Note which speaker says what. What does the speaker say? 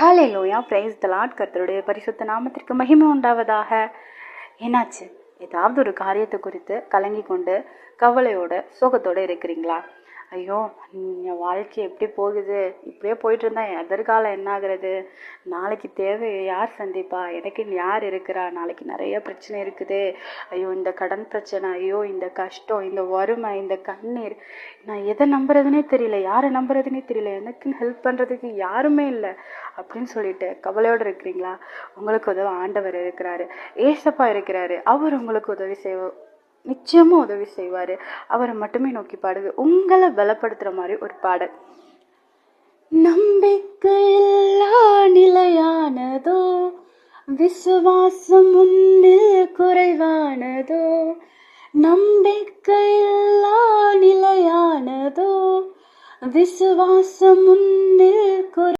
Speaker 1: ஹாலே Loya price தலாட் கர்த்தருடைய பரிசுத்த நாமத்திற்கு மகிமை உண்டாவதாக. என்னாச்சு? ஏதாவது ஒரு காரியத்தை குறித்து கலங்கி கொண்டு கவலையோட சோகத்தோடு இருக்கிறீங்களா? ஐயோ என் வாழ்க்கை எப்படி போகுது? இப்படியே போயிட்டு இருந்தா எதிர்காலம் என்ன ஆகுறது நாளைக்கு தேவை யார் சந்திப்பா? எனக்கு யார் இருக்கிறா? நாளைக்கு நிறைய பிரச்சனை இருக்குது. ஐயோ இந்த கடன் பிரச்சனை ஐயோ இந்த கஷ்டம் இந்த வறுமை இந்த கண்ணீர். நான் எதை நம்புறதுனே தெரியல. யாரை நம்புறதுனே தெரியல. எனக்குன்னு ஹெல்ப் பண்ணுறதுக்கு யாருமே இல்லை அப்படின்னு சொல்லிட்டு கவலையோடு இருக்கிறீங்களா? உங்களுக்கு உதவ ஆண்டவர் இருக்கிறாரு. ஏசப்பா இருக்கிறாரு. அவர் உங்களுக்கு உதவி செய்வ நிச்சயமாக உதவி செய்வார். அவரை மட்டுமே நோக்கி பாடுது. உங்களை பலப்படுத்துகிற மாதிரி ஒரு பாடல். நம்பிக்கையில்லா நிலையானதோ? விசுவாசம் முன்னில் குறைவானதோ? நம்பிக்கையில்லா நிலையானதோ? விசுவாசம் முன்னில் குறை